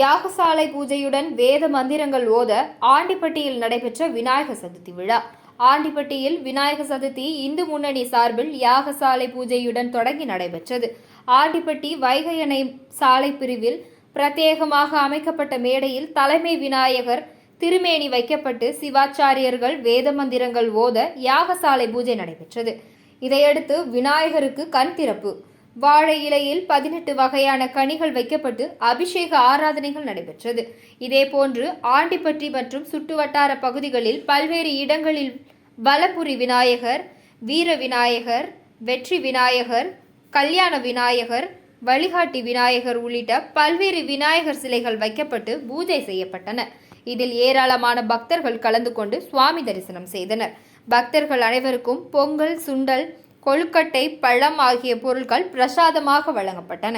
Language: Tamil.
யாகசாலை பூஜையுடன் வேத மந்திரங்கள் ஓத ஆண்டிப்பட்டியில் நடைபெற்ற விநாயகர் சதுர்த்தி விழா. ஆண்டிப்பட்டியில் விநாயகர் சதுர்த்தி இந்து முன்னணி சார்பில் யாகசாலை பூஜையுடன் தொடங்கி நடைபெற்றது. ஆண்டிப்பட்டி வைகை அணை சாலை பிரிவில் பிரத்யேகமாக அமைக்கப்பட்ட மேடையில் தலைமை விநாயகர் திருமேனி வைக்கப்பட்டு சிவாச்சாரியர்கள் வேத மந்திரங்கள் ஓத யாகசாலை பூஜை நடைபெற்றது. இதையடுத்து விநாயகருக்கு கண் திறப்பு. வாழை இலையில் பதினெட்டு வகையான கனிகள் வைக்கப்பட்டு அபிஷேக ஆராதனைகள் நடைபெற்றது. இதேபோன்று ஆண்டிப்பட்டி மற்றும் சுற்றுவட்டார பகுதிகளில் பல்வேறு இடங்களில் வலப்புரி விநாயகர் வீர விநாயகர் வெற்றி விநாயகர் கல்யாண விநாயகர் வழிகாட்டி விநாயகர் உள்ளிட்ட பல்வேறு விநாயகர் சிலைகள் வைக்கப்பட்டு பூஜை செய்யப்பட்டன. இதில் ஏராளமான பக்தர்கள் கலந்து கொண்டு சுவாமி தரிசனம் செய்தனர். பக்தர்கள் அனைவருக்கும் பொங்கல் சுண்டல் கொழுக்கட்டை பழம் ஆகிய பொருட்கள் பிரசாதமாக வழங்கப்பட்டன.